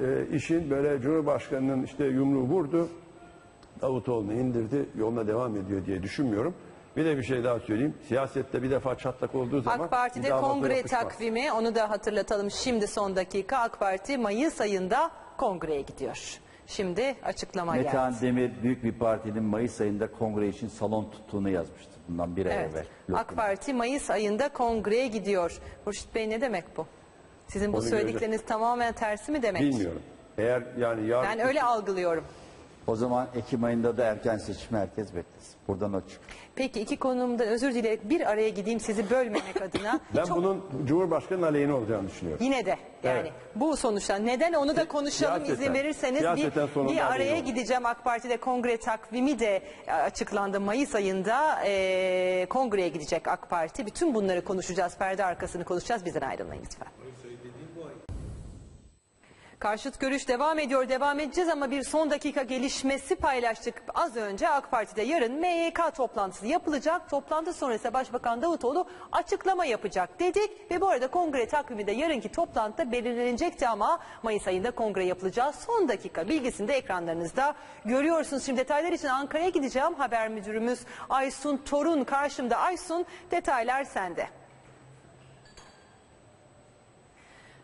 e, işin böyle Cumhurbaşkanı'nın işte yumruğu vurdu. Davutoğlu'nu indirdi. Yoluna devam ediyor diye düşünmüyorum. Bir de bir şey daha söyleyeyim. Siyasette bir defa çatlak olduğu zaman AK Parti'de kongre takvimi onu da hatırlatalım. Şimdi son dakika AK Parti Mayıs ayında kongreye gidiyor. Şimdi açıklama geldi. Metehan Demir büyük bir partinin Mayıs ayında kongre için salon tuttuğunu yazmıştı bundan bir ay Evet. evvel. AK. Parti Mayıs ayında kongreye gidiyor. Hurşit Bey ne demek bu? Sizin bu Onu söyledikleriniz tamamen tersi mi demek? Bilmiyorum. Eğer yani yarın Ben öyle algılıyorum. O zaman Ekim ayında da erken seçim herkes beklesin. Buradan o çıkıyor. Peki iki konumda özür dileyerek bir araya gideyim sizi bölmemek adına. ben Çok- bunun Cumhurbaşkanı'nın aleyhine olacağını düşünüyorum. Yine de yani Evet. bu sonuçta neden onu da konuşalım Siyaseten. izin verirseniz Siyaseten bir, bir araya gideceğim AK Parti'de kongre takvimi de e, açıklandı Mayıs ayında e, kongreye gidecek AK Parti bütün bunları konuşacağız perde arkasını konuşacağız bizden ayrılmayın lütfen. Karşıt görüş devam ediyor, devam edeceğiz ama bir son dakika gelişmesi paylaştık. Az önce AK Parti'de yarın MYK toplantısı yapılacak. Toplantı sonrası Başbakan Davutoğlu açıklama yapacak dedik. Ve bu arada kongre takvimi de yarınki toplantıda belirlenecekti ama Mayıs ayında kongre yapılacağı son dakika bilgisini de ekranlarınızda görüyorsunuz. Şimdi detaylar için Ankara'ya gideceğim. Haber müdürümüz Aysun Torun karşımda. Aysun detaylar sende.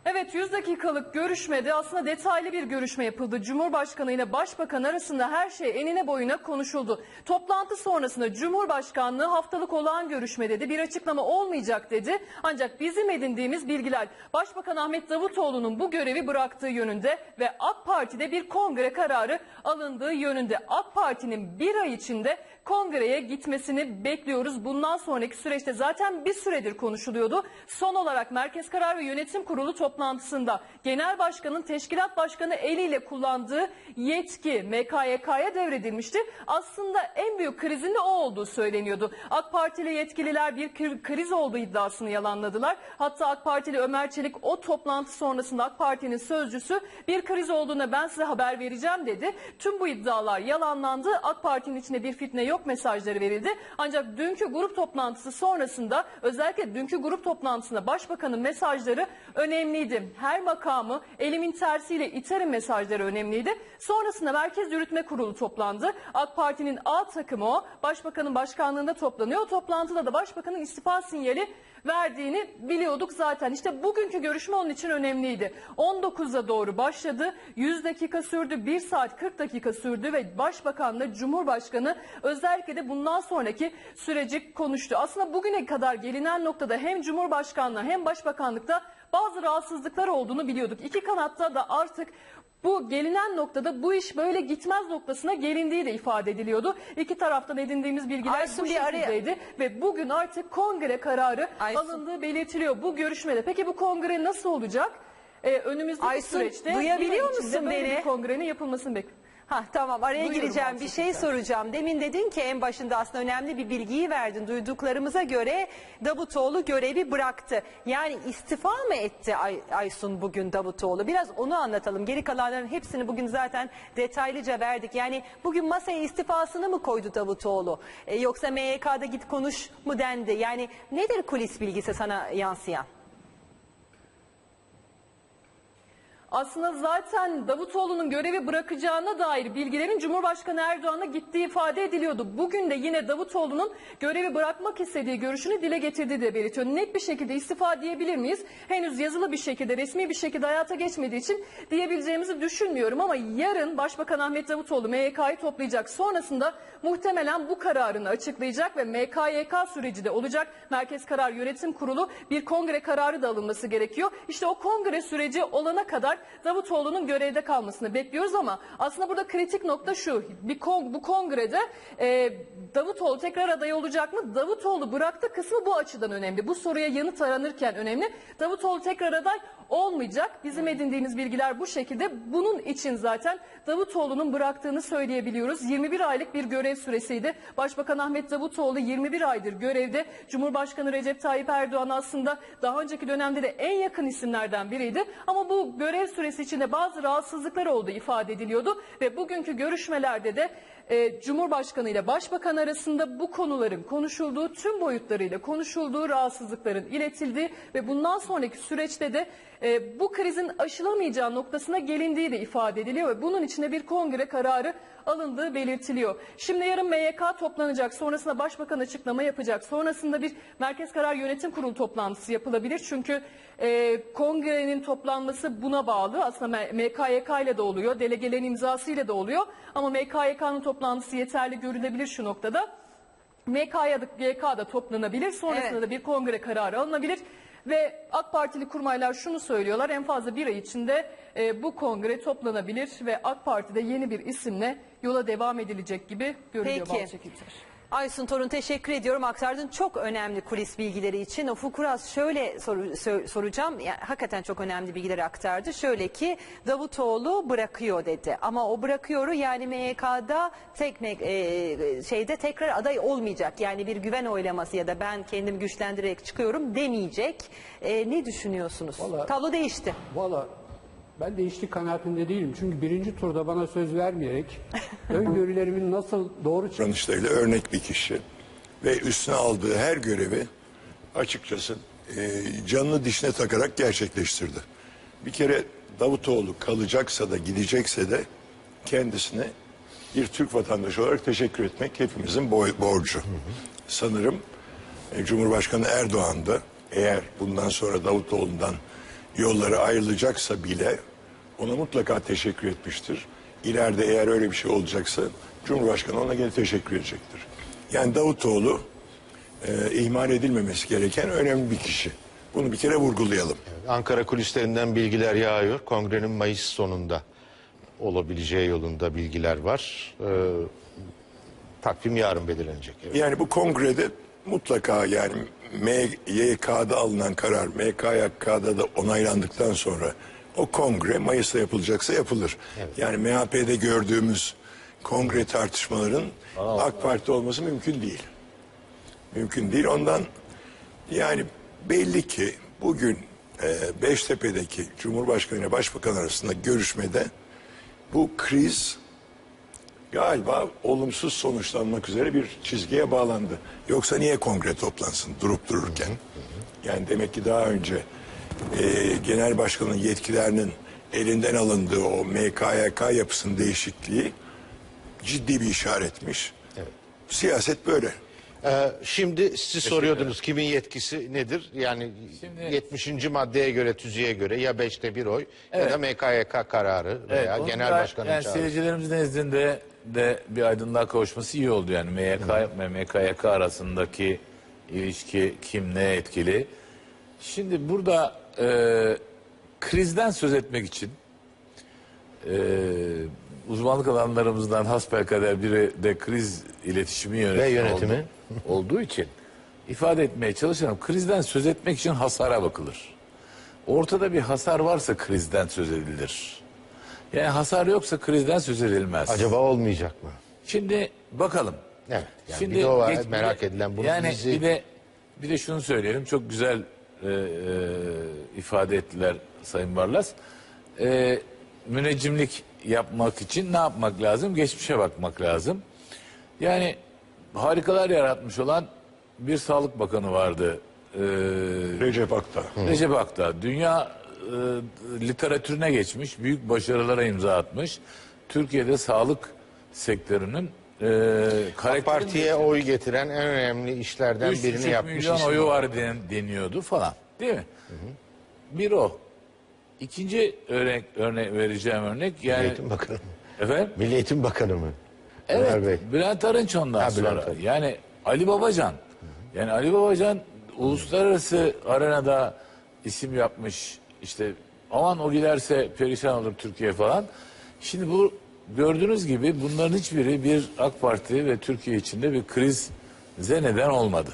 Evet 100 dakikalık görüşmede aslında detaylı bir görüşme yapıldı. Cumhurbaşkanı ile Başbakan arasında her şey enine boyuna konuşuldu. Toplantı sonrasında Cumhurbaşkanlığı haftalık olan görüşmede de bir açıklama olmayacak dedi. Ancak bizim edindiğimiz bilgiler Başbakan Ahmet Davutoğlu'nun bu görevi bıraktığı yönünde ve AK Parti'de bir kongre kararı alındığı yönünde. AK Parti'nin bir ay içinde kongreye gitmesini bekliyoruz. Bundan sonraki süreçte zaten bir süredir konuşuluyordu. Son olarak Merkez Karar ve Yönetim Kurulu toplantısında Genel Başkan'ın Teşkilat Başkanı eliyle kullandığı yetki MKYK'ya devredilmişti. Aslında en büyük krizin de o olduğu söyleniyordu. AK Partili yetkililer bir kri- kriz olduğu iddiasını yalanladılar. Hatta AK Partili Ömer Çelik o toplantı sonrasında AK Parti'nin sözcüsü bir kriz olduğuna ben size haber vereceğim dedi. Tüm bu iddialar yalanlandı. AK Parti'nin içinde bir fitne yok mesajları verildi. Ancak dünkü grup toplantısı sonrasında özellikle dünkü grup toplantısında Başbakanın mesajları önemliydi. Her makamı elimin tersiyle iterim mesajları önemliydi. Sonrasında Merkez Yürütme Kurulu toplandı. AK Parti'nin A takımı o. Başbakanın başkanlığında toplanıyor. O toplantıda da Başbakanın istifa sinyali verdiğini biliyorduk zaten. İşte bugünkü görüşme onun için önemliydi. 19'a doğru başladı. 100 dakika sürdü. 1 saat 40 dakika sürdü ve Başbakanla Cumhurbaşkanı özellikle de bundan sonraki süreci konuştu. Aslında bugüne kadar gelinen noktada hem Cumhurbaşkanlığı hem Başbakanlıkta bazı rahatsızlıklar olduğunu biliyorduk. İki kanatta da artık bu gelinen noktada bu iş böyle gitmez noktasına gelindiği de ifade ediliyordu. İki taraftan edindiğimiz bilgiler Aysun bu bir araya- şekildeydi ve bugün artık kongre kararı Aysun. alındığı belirtiliyor bu görüşmede. Peki bu kongre nasıl olacak? Ee, önümüzdeki Aysun, süreçte duyabiliyor musun böyle beni? bir kongrenin yapılmasını bekliyoruz. Ha tamam araya Buyurun gireceğim bir şey lütfen. soracağım. Demin dedin ki en başında aslında önemli bir bilgiyi verdin. Duyduklarımıza göre Davutoğlu görevi bıraktı. Yani istifa mı etti Ay- Aysun bugün Davutoğlu? Biraz onu anlatalım. Geri kalanların hepsini bugün zaten detaylıca verdik. Yani bugün masaya istifasını mı koydu Davutoğlu? E, yoksa MYK'da git konuş mu dendi? Yani nedir kulis bilgisi sana yansıyan? Aslında zaten Davutoğlu'nun görevi bırakacağına dair bilgilerin Cumhurbaşkanı Erdoğan'a gittiği ifade ediliyordu. Bugün de yine Davutoğlu'nun görevi bırakmak istediği görüşünü dile getirdiği de belirtiyor. Net bir şekilde istifa diyebilir miyiz? Henüz yazılı bir şekilde, resmi bir şekilde hayata geçmediği için diyebileceğimizi düşünmüyorum. Ama yarın Başbakan Ahmet Davutoğlu MYK'yı toplayacak. Sonrasında muhtemelen bu kararını açıklayacak ve MKYK süreci de olacak. Merkez Karar Yönetim Kurulu bir kongre kararı da alınması gerekiyor. İşte o kongre süreci olana kadar Davutoğlu'nun görevde kalmasını bekliyoruz ama aslında burada kritik nokta şu. Bir kon- bu kongrede e, Davutoğlu tekrar aday olacak mı? Davutoğlu bıraktı kısmı bu açıdan önemli. Bu soruya yanıt aranırken önemli. Davutoğlu tekrar aday olmayacak. Bizim edindiğimiz bilgiler bu şekilde. Bunun için zaten Davutoğlu'nun bıraktığını söyleyebiliyoruz. 21 aylık bir görev süresiydi. Başbakan Ahmet Davutoğlu 21 aydır görevde. Cumhurbaşkanı Recep Tayyip Erdoğan aslında daha önceki dönemde de en yakın isimlerden biriydi. Ama bu görev süresi içinde bazı rahatsızlıklar olduğu ifade ediliyordu. Ve bugünkü görüşmelerde de e, Cumhurbaşkanı ile Başbakan arasında bu konuların konuşulduğu, tüm boyutlarıyla konuşulduğu, rahatsızlıkların iletildiği ve bundan sonraki süreçte de e, bu krizin aşılamayacağı noktasına gelindiği de ifade ediliyor ve bunun içinde bir kongre kararı alındığı belirtiliyor. Şimdi yarın MYK toplanacak, sonrasında Başbakan açıklama yapacak, sonrasında bir Merkez Karar Yönetim Kurulu toplantısı yapılabilir. Çünkü e, kongrenin toplanması buna bağlı. Aslında MKYK ile de oluyor, delegelerin imzasıyla da oluyor. Ama MKYK'nın toplantısı yeterli görülebilir şu noktada. MKYK da toplanabilir. Sonrasında Evet. da bir kongre kararı alınabilir. Ve AK Partili kurmaylar şunu söylüyorlar. En fazla bir ay içinde e, bu kongre toplanabilir ve AK Parti'de yeni bir isimle yola devam edilecek gibi görünüyor Peki. Balçık Aysun Torun teşekkür ediyorum. Aktardığın çok önemli kulis bilgileri için. Ufuk Uras şöyle soru, sö- soracağım. Yani, hakikaten çok önemli bilgileri aktardı. Şöyle ki Davutoğlu bırakıyor dedi. Ama o bırakıyoru yani MYK'da tek e, şeyde tekrar aday olmayacak. Yani bir güven oylaması ya da ben kendimi güçlendirerek çıkıyorum demeyecek. E, ne düşünüyorsunuz? Vallahi- Tablo değişti. Valla ben değiştik kanaatinde değilim. Çünkü birinci turda bana söz vermeyerek öngörülerimin nasıl doğru çıktığını örnek bir kişi ve üstüne aldığı her görevi açıkçası e, canını dişine takarak gerçekleştirdi. Bir kere Davutoğlu kalacaksa da gidecekse de kendisine bir Türk vatandaşı olarak teşekkür etmek hepimizin boy- borcu. Sanırım e, Cumhurbaşkanı Erdoğan da eğer bundan sonra Davutoğlu'ndan yolları ayrılacaksa bile ona mutlaka teşekkür etmiştir. İleride eğer öyle bir şey olacaksa Cumhurbaşkanı ona gene teşekkür edecektir. Yani Davutoğlu e, ihmal edilmemesi gereken önemli bir kişi. Bunu bir kere vurgulayalım. Ankara kulislerinden bilgiler yağıyor. Kongrenin Mayıs sonunda olabileceği yolunda bilgiler var. Ee, takvim yarın belirlenecek. Evet. Yani bu kongrede mutlaka yani MYK'da alınan karar MKYK'da da onaylandıktan sonra o kongre Mayıs'ta yapılacaksa yapılır. Yani MHP'de gördüğümüz kongre tartışmaların AK Parti olması mümkün değil. Mümkün değil. Ondan yani belli ki bugün e, Beştepe'deki Cumhurbaşkanı ile Başbakan arasında görüşmede bu kriz galiba olumsuz sonuçlanmak üzere bir çizgiye bağlandı. Yoksa niye kongre toplansın durup dururken? Yani demek ki daha önce e, genel başkanın yetkilerinin elinden alındığı o MKYK yapısının değişikliği ciddi bir işaretmiş. Siyaset böyle. Ee, şimdi siz soruyordunuz kimin yetkisi nedir? Yani 70. maddeye göre tüzüğe göre ya 5'te bir oy ya da MKYK kararı veya genel da- başkanın yani çağrısı. seyircilerimiz nezdinde de bir aydınlığa kavuşması iyi oldu yani MYK ve MKYK arasındaki ilişki kim ne etkili. Şimdi burada e, krizden söz etmek için e, uzmanlık alanlarımızdan hasbelkader biri de kriz iletişimi yönetimi, Ve yönetimi. oldu- olduğu için ifade etmeye çalışalım. Krizden söz etmek için hasara bakılır. Ortada bir hasar varsa krizden söz edilir. Yani hasar yoksa krizden söz edilmez. Acaba olmayacak mı? Şimdi bakalım. Evet, yani bir de o var, merak edilen bunu Yani bizi- bir de bir de şunu söyleyelim. Çok güzel e, e, ifade ettiler Sayın Barlas. E, müneccimlik yapmak için ne yapmak lazım? Geçmişe bakmak lazım. Yani harikalar yaratmış olan bir sağlık bakanı vardı. E, Recep Akta. Recep Akta dünya e, literatürüne geçmiş, büyük başarılara imza atmış. Türkiye'de sağlık sektörünün e, AK karakterini Parti'ye oy getiren en önemli işlerden Üç birini yapmış. milyon isim oyu var den, deniyordu falan. Değil mi? Bir o. İkinci örnek, örnek vereceğim örnek Milli yani Eğitim Bakanı mı? efendim Milli Eğitim Bakanı mı? Ömer Bey. Evet, Bülent Arınç ondan Ha, Bülent sonra. Arınç. Yani Ali Babacan. Yani Ali Babacan uluslararası arenada isim yapmış. İşte aman o giderse perişan olur Türkiye falan. Şimdi bu gördüğünüz gibi bunların hiçbiri bir AK Parti ve Türkiye içinde bir krize neden olmadı.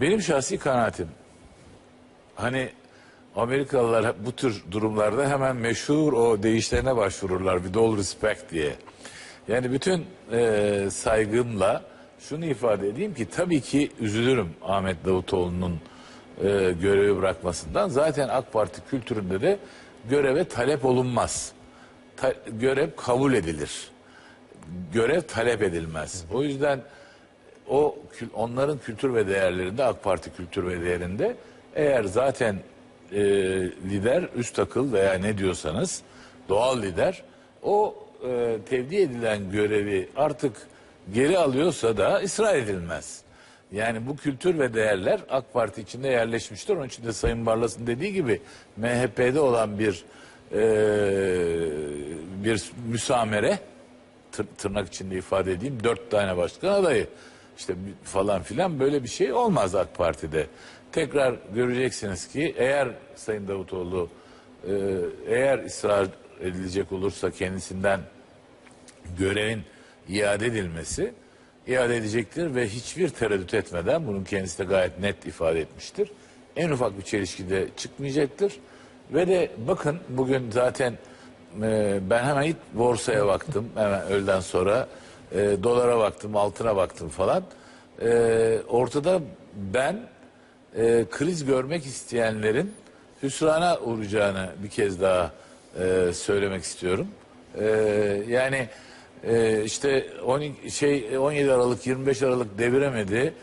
Benim şahsi kanaatim hani Amerikalılar bu tür durumlarda hemen meşhur o deyişlerine başvururlar. With all respect diye. Yani bütün e, saygımla şunu ifade edeyim ki tabii ki üzülürüm Ahmet Davutoğlu'nun e, görevi bırakmasından. Zaten AK Parti kültüründe de göreve talep olunmaz. Görev kabul edilir. Görev talep edilmez. O yüzden o onların kültür ve değerlerinde AK Parti kültür ve değerinde eğer zaten e, lider, üst akıl veya ne diyorsanız doğal lider o e, tevdi edilen görevi artık geri alıyorsa da ısrar edilmez. Yani bu kültür ve değerler AK Parti içinde yerleşmiştir. Onun için de Sayın Barlas'ın dediği gibi MHP'de olan bir e, bir müsamere tır- tırnak içinde ifade edeyim dört tane başkan adayı işte falan filan böyle bir şey olmaz AK Parti'de. Tekrar göreceksiniz ki eğer Sayın Davutoğlu e, eğer ısrar edilecek olursa kendisinden görevin iade edilmesi iade edecektir ve hiçbir tereddüt etmeden bunun kendisi de gayet net ifade etmiştir. En ufak bir çelişki de çıkmayacaktır. Ve de bakın bugün zaten e, ben hemen ilk borsaya baktım hemen öğleden sonra e, dolara baktım altına baktım falan. E, ortada ben e, kriz görmek isteyenlerin hüsrana uğrayacağını bir kez daha e, söylemek istiyorum. E, yani e, işte 12, şey 17 Aralık 25 Aralık deviremedi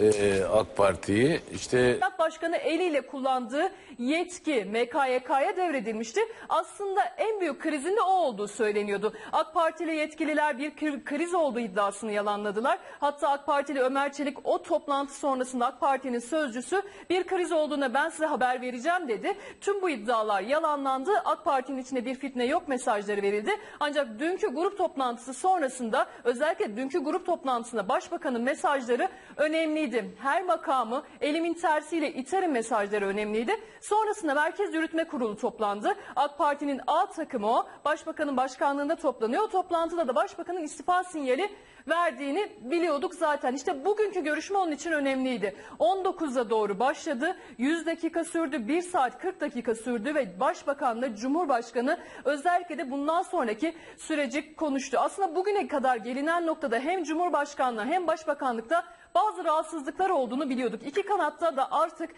e, AK Parti'yi. İşte Devlet Başkanı eliyle kullandığı yetki MKYK'ya devredilmişti. Aslında en büyük krizin de o olduğu söyleniyordu. AK Partili yetkililer bir kri- kriz olduğu iddiasını yalanladılar. Hatta AK Partili Ömer Çelik o toplantı sonrasında AK Parti'nin sözcüsü bir kriz olduğuna ben size haber vereceğim dedi. Tüm bu iddialar yalanlandı. AK Parti'nin içinde bir fitne yok mesajları verildi. Ancak dünkü grup toplantısı sonrasında özellikle dünkü grup toplantısında Başbakanın mesajları önemliydi. Her makamı elimin tersiyle iterim mesajları önemliydi. Sonrasında Merkez Yürütme Kurulu toplandı. AK Parti'nin A takımı o. Başbakanın başkanlığında toplanıyor. O toplantıda da başbakanın istifa sinyali verdiğini biliyorduk zaten. İşte bugünkü görüşme onun için önemliydi. 19'a doğru başladı. 100 dakika sürdü. 1 saat 40 dakika sürdü ve Başbakanla Cumhurbaşkanı özellikle de bundan sonraki süreci konuştu. Aslında bugüne kadar gelinen noktada hem Cumhurbaşkanlığı hem Başbakanlıkta bazı rahatsızlıklar olduğunu biliyorduk. İki kanatta da artık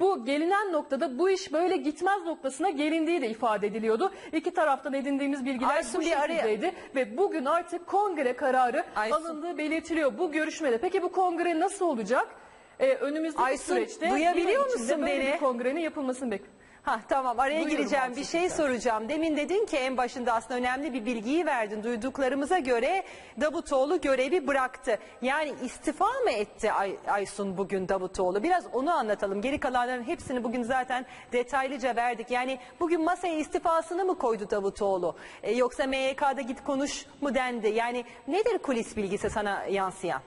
bu gelinen noktada bu iş böyle gitmez noktasına gelindiği de ifade ediliyordu. İki taraftan edindiğimiz bilgiler Aysun bu bir araya- şekildeydi ve bugün artık kongre kararı Aysun. alındığı belirtiliyor bu görüşmede. Peki bu kongre nasıl olacak? Ee, önümüzdeki Aysun, süreçte duyabiliyor musun böyle beni? bir kongrenin yapılmasını bekliyoruz. Ha tamam araya Buyurun gireceğim bir şey soracağım. Demin dedin ki en başında aslında önemli bir bilgiyi verdin. Duyduklarımıza göre Davutoğlu görevi bıraktı. Yani istifa mı etti Ay- Aysun bugün Davutoğlu? Biraz onu anlatalım. Geri kalanların hepsini bugün zaten detaylıca verdik. Yani bugün masaya istifasını mı koydu Davutoğlu? E, yoksa MYK'da git konuş mu dendi? Yani nedir kulis bilgisi sana yansıyan?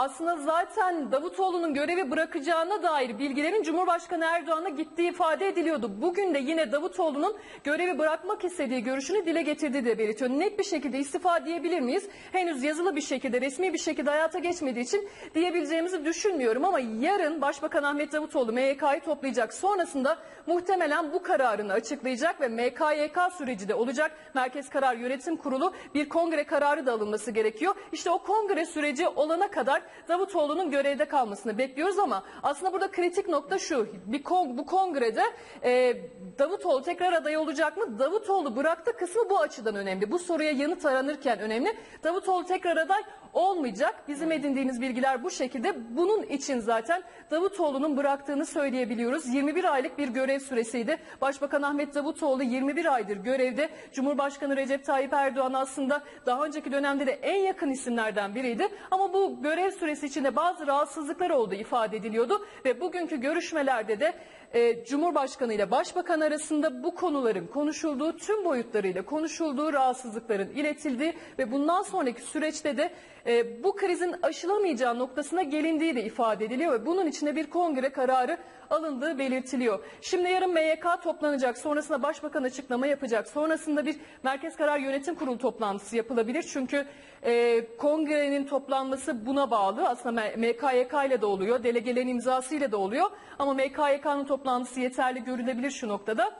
Aslında zaten Davutoğlu'nun görevi bırakacağına dair bilgilerin Cumhurbaşkanı Erdoğan'a gittiği ifade ediliyordu. Bugün de yine Davutoğlu'nun görevi bırakmak istediği görüşünü dile getirdiği de belirtiyor. Net bir şekilde istifa diyebilir miyiz? Henüz yazılı bir şekilde, resmi bir şekilde hayata geçmediği için diyebileceğimizi düşünmüyorum. Ama yarın Başbakan Ahmet Davutoğlu MYK'yı toplayacak. Sonrasında muhtemelen bu kararını açıklayacak ve MKYK süreci de olacak. Merkez Karar Yönetim Kurulu bir kongre kararı da alınması gerekiyor. İşte o kongre süreci olana kadar Davutoğlu'nun görevde kalmasını bekliyoruz ama aslında burada kritik nokta şu. Bir kon- bu kongrede e, Davutoğlu tekrar aday olacak mı? Davutoğlu bıraktı kısmı bu açıdan önemli. Bu soruya yanıt aranırken önemli. Davutoğlu tekrar aday olmayacak. Bizim edindiğimiz bilgiler bu şekilde. Bunun için zaten Davutoğlu'nun bıraktığını söyleyebiliyoruz. 21 aylık bir görev süresiydi. Başbakan Ahmet Davutoğlu 21 aydır görevde. Cumhurbaşkanı Recep Tayyip Erdoğan aslında daha önceki dönemde de en yakın isimlerden biriydi. Ama bu görev süresi içinde bazı rahatsızlıklar olduğu ifade ediliyordu. Ve bugünkü görüşmelerde de e, Cumhurbaşkanı ile Başbakan arasında bu konuların konuşulduğu, tüm boyutlarıyla konuşulduğu, rahatsızlıkların iletildiği ve bundan sonraki süreçte de e, bu krizin aşılamayacağı noktasına gelindiği de ifade ediliyor ve bunun içinde bir kongre kararı alındığı belirtiliyor. Şimdi yarın MYK toplanacak, sonrasında Başbakan açıklama yapacak, sonrasında bir Merkez Karar Yönetim Kurulu toplantısı yapılabilir. Çünkü e, kongrenin toplanması buna bağlı. Aslında M- MKYK ile de oluyor, delegelerin imzasıyla da oluyor. Ama MKYK'nın toplantısı yeterli görülebilir şu noktada.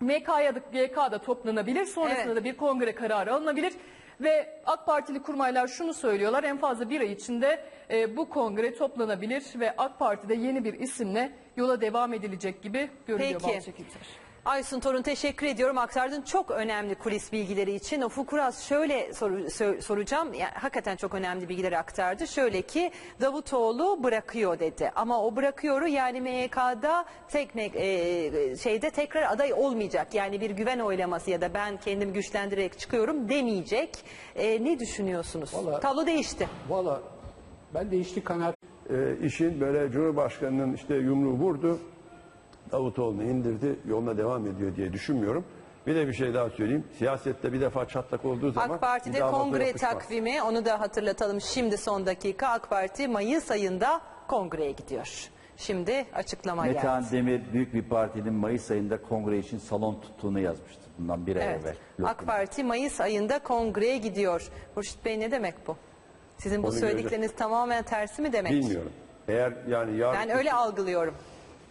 MKYK'da toplanabilir. Sonrasında Evet. da bir kongre kararı alınabilir. Ve AK Partili kurmaylar şunu söylüyorlar. En fazla bir ay içinde e, bu kongre toplanabilir ve AK Parti'de yeni bir isimle yola devam edilecek gibi görünüyor Peki. bazı çekimler. Aysun Torun teşekkür ediyorum. Aktardığın çok önemli kulis bilgileri için. Ufuk Kuraz şöyle soru- sö- soracağım. Yani, hakikaten çok önemli bilgileri aktardı. Şöyle ki Davutoğlu bırakıyor dedi. Ama o bırakıyoru yani MYK'da tek e, şeyde tekrar aday olmayacak. Yani bir güven oylaması ya da ben kendimi güçlendirerek çıkıyorum demeyecek. E, ne düşünüyorsunuz? Vallahi- Tablo değişti. Valla ben değişti kanaat e, işin böyle Cumhurbaşkanı'nın işte yumruğu vurdu. Davutoğlu'nu indirdi. Yoluna devam ediyor diye düşünmüyorum. Bir de bir şey daha söyleyeyim. Siyasette bir defa çatlak olduğu zaman AK Parti'de kongre yapışmaz. takvimi onu da hatırlatalım şimdi son dakika AK Parti Mayıs ayında kongreye gidiyor. Şimdi açıklama Metehan geldi. Demir büyük bir partinin Mayıs ayında kongre için salon tuttuğunu yazmıştı. Bundan bir ay Evet. evvel. AK Parti Mayıs ayında kongreye gidiyor. Hurşit Bey ne demek bu? Sizin bu Onu söyledikleriniz tamamen tersi mi demek? Bilmiyorum. Eğer yani yarın Ben öyle algılıyorum.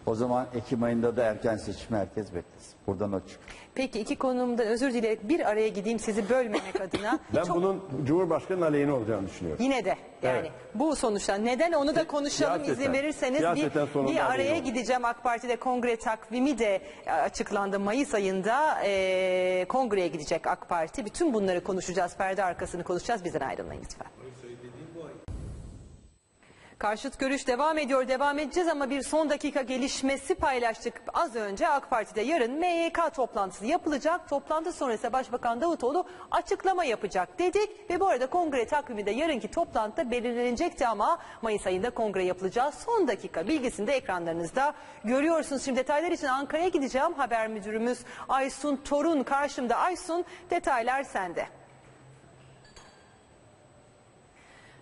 O zaman Ekim ayında da erken seçim herkes beklesin. Buradan o çıkıyor. Peki iki konumda özür dileyerek bir araya gideyim sizi bölmemek adına. ben Çok- bunun Cumhurbaşkanı'nın aleyhine olacağını düşünüyorum. Yine de yani Evet. bu sonuçta neden onu da konuşalım Siyaseten- izin verirseniz siyaseten bir, bir araya gideceğim AK Parti'de kongre takvimi de e, açıklandı Mayıs ayında e, kongreye gidecek AK Parti bütün bunları konuşacağız perde arkasını konuşacağız bizden ayrılmayın lütfen. Karşıt görüş devam ediyor, devam edeceğiz ama bir son dakika gelişmesi paylaştık az önce. AK Parti'de yarın MYK toplantısı yapılacak. Toplantı sonrası Başbakan Davutoğlu açıklama yapacak dedik. Ve bu arada kongre takvimi de yarınki toplantıda belirlenecekti ama Mayıs ayında kongre yapılacağı son dakika bilgisini de ekranlarınızda görüyorsunuz. Şimdi detaylar için Ankara'ya gideceğim. Haber müdürümüz Aysun Torun karşımda. Aysun detaylar sende.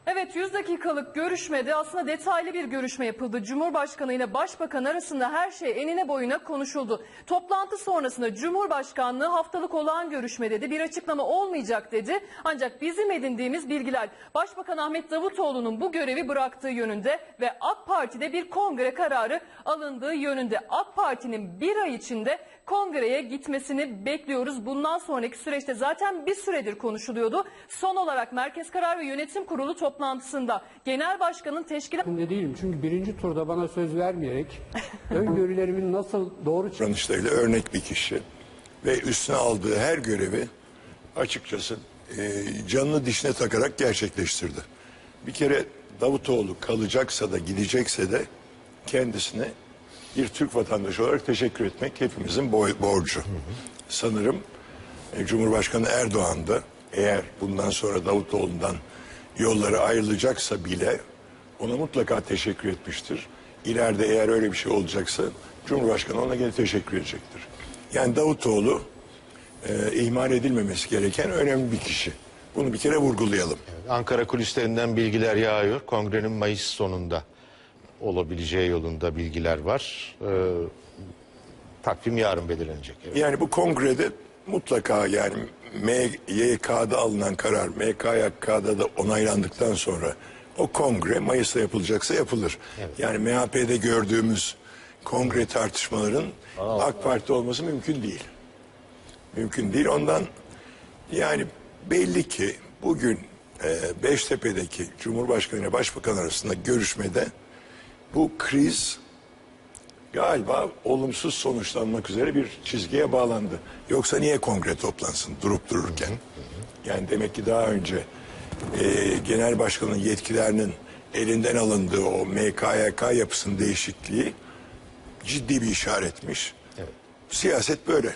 Evet 100 dakikalık görüşmede aslında detaylı bir görüşme yapıldı. Cumhurbaşkanı ile Başbakan arasında her şey enine boyuna konuşuldu. Toplantı sonrasında Cumhurbaşkanlığı haftalık olağan görüşme dedi. Bir açıklama olmayacak dedi. Ancak bizim edindiğimiz bilgiler Başbakan Ahmet Davutoğlu'nun bu görevi bıraktığı yönünde ve AK Parti'de bir kongre kararı alındığı yönünde. AK Parti'nin bir ay içinde kongreye gitmesini bekliyoruz. Bundan sonraki süreçte zaten bir süredir konuşuluyordu. Son olarak Merkez Karar ve Yönetim Kurulu toplantısında Genel Başkan'ın teşkilat kanaatinde değilim. Çünkü birinci turda bana söz vermeyerek öngörülerimin nasıl doğru çıktığını örnek bir kişi ve üstüne aldığı her görevi açıkçası e, canını dişine takarak gerçekleştirdi. Bir kere Davutoğlu kalacaksa da gidecekse de kendisine bir Türk vatandaşı olarak teşekkür etmek hepimizin borcu. Sanırım e, Cumhurbaşkanı Erdoğan da eğer bundan sonra Davutoğlu'ndan yolları ayrılacaksa bile ona mutlaka teşekkür etmiştir. İleride eğer öyle bir şey olacaksa Cumhurbaşkanı ona gene teşekkür edecektir. Yani Davutoğlu e, ihmal edilmemesi gereken önemli bir kişi. Bunu bir kere vurgulayalım. Ankara kulislerinden bilgiler yağıyor. Kongrenin Mayıs sonunda olabileceği yolunda bilgiler var. Ee, takvim yarın belirlenecek. Evet. Yani bu kongrede mutlaka yani MYK'da alınan karar MKYK'da da onaylandıktan sonra o kongre Mayıs'ta yapılacaksa yapılır. Yani MHP'de gördüğümüz kongre tartışmaların AK Parti olması mümkün değil. Mümkün değil. Ondan yani belli ki bugün e, Beştepe'deki Cumhurbaşkanı ile Başbakan arasında görüşmede bu kriz galiba olumsuz sonuçlanmak üzere bir çizgiye bağlandı. Yoksa niye kongre toplansın durup dururken? Yani demek ki daha önce e, genel başkanın yetkilerinin elinden alındığı o MKYK yapısının değişikliği ciddi bir işaretmiş. Siyaset böyle.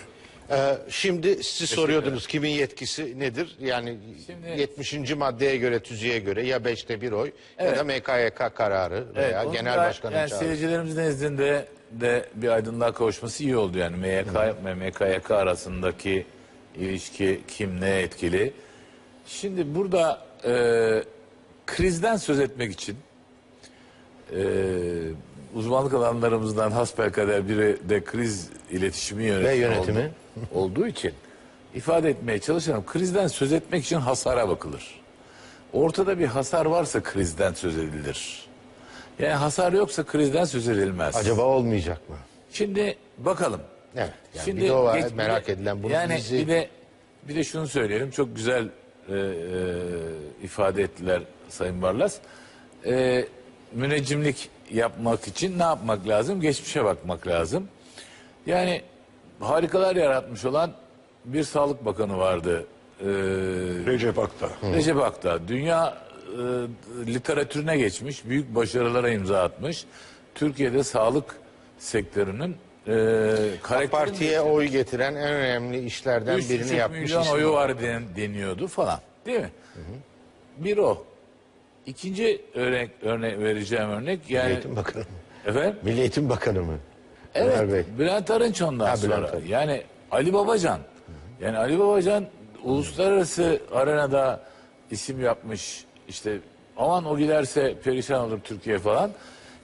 Ee, şimdi siz soruyordunuz kimin yetkisi nedir? Yani Şimdi- 70. maddeye göre tüzüğe göre ya 5'te bir oy ya da MKYK kararı veya onun genel da başkanın yani çağrısı. seyircilerimiz nezdinde de bir aydınlığa kavuşması iyi oldu yani MYK ve MKYK arasındaki ilişki kim ne etkili. Şimdi burada e, krizden söz etmek için e, uzmanlık alanlarımızdan hasbelkader biri de kriz iletişimi yönetimi, Ve yönetimi. oldu- olduğu için ifade etmeye çalışırım. Krizden söz etmek için hasara bakılır. Ortada bir hasar varsa krizden söz edilir. Yani hasar yoksa krizden söz edilmez. Acaba olmayacak mı? Şimdi bakalım. Evet. Yani bir de o var, merak edilen bunu yani bizi- bir de bir de şunu söyleyelim. Çok güzel e, e, ifade ettiler Sayın Barlas. E, müneccimlik yapmak için ne yapmak lazım? Geçmişe bakmak lazım. Yani harikalar yaratmış olan bir sağlık bakanı vardı. Ee, Recep Akta. Recep Akta. Dünya e, literatürüne geçmiş, büyük başarılara imza atmış. Türkiye'de sağlık sektörünün e, Parti'ye oy getiren en önemli işlerden birini yapmış. milyon isim oyu var den- deniyordu falan. Değil mi? Bir o. İkinci örnek, örnek vereceğim örnek yani Eğitim Bakanı mı? efendim Milli Eğitim Bakanı mı? Evet Ömer Bey. Bülent Arınç ondan Ha, Bülent sonra Arınç. yani Ali Babacan yani Ali Babacan uluslararası arenada isim yapmış işte aman o giderse perişan olur Türkiye falan.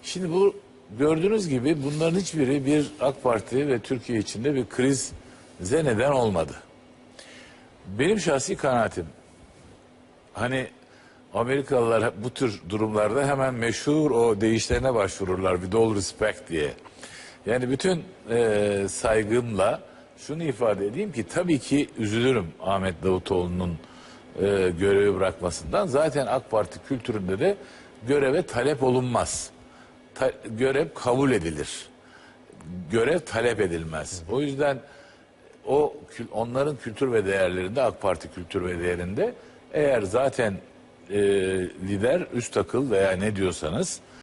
Şimdi bu gördüğünüz gibi bunların hiçbiri bir AK Parti ve Türkiye içinde bir krize neden olmadı. Benim şahsi kanaatim hani Amerikalılar bu tür durumlarda hemen meşhur o deyişlerine başvururlar. Bir all respect diye. Yani bütün e, saygımla şunu ifade edeyim ki tabii ki üzülürüm Ahmet Davutoğlu'nun e, görevi bırakmasından. Zaten AK Parti kültüründe de göreve talep olunmaz. Ta- görev kabul edilir. Görev talep edilmez. O yüzden o onların kültür ve değerlerinde AK Parti kültür ve değerinde eğer zaten e, lider üst akıl veya ne diyorsanız